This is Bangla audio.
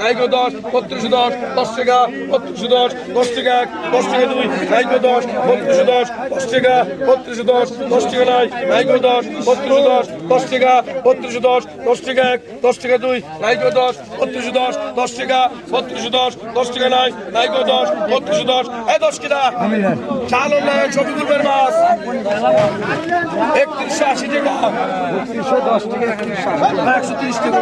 নাইকো দশ বত্রিশশো দশ দশ টাকা বত্রিশশো দশ দশ টাকা এক দশ টাকা দুই নাইকো দশ বত্রিশশো দশ দশ টাকা বত্রিশশো দশ দশ টাকা নয় নাইকো দশ বত্রিশশো দশ দশ টাকা বত্রিশশো দশ দশ টাকা এক দশ টাকা দুই নাইকো দশ বত্রিশশো দশ দশ টাকা বত্রিশশো দশ দশ টাকা নয় নাইকো দশ বত্রিশশো দশ এই দশ কিনা চাল উন্নয়ন শফিকুলের মাছ একত্রিশশো আশি টাকা একশো তিরিশ টাকা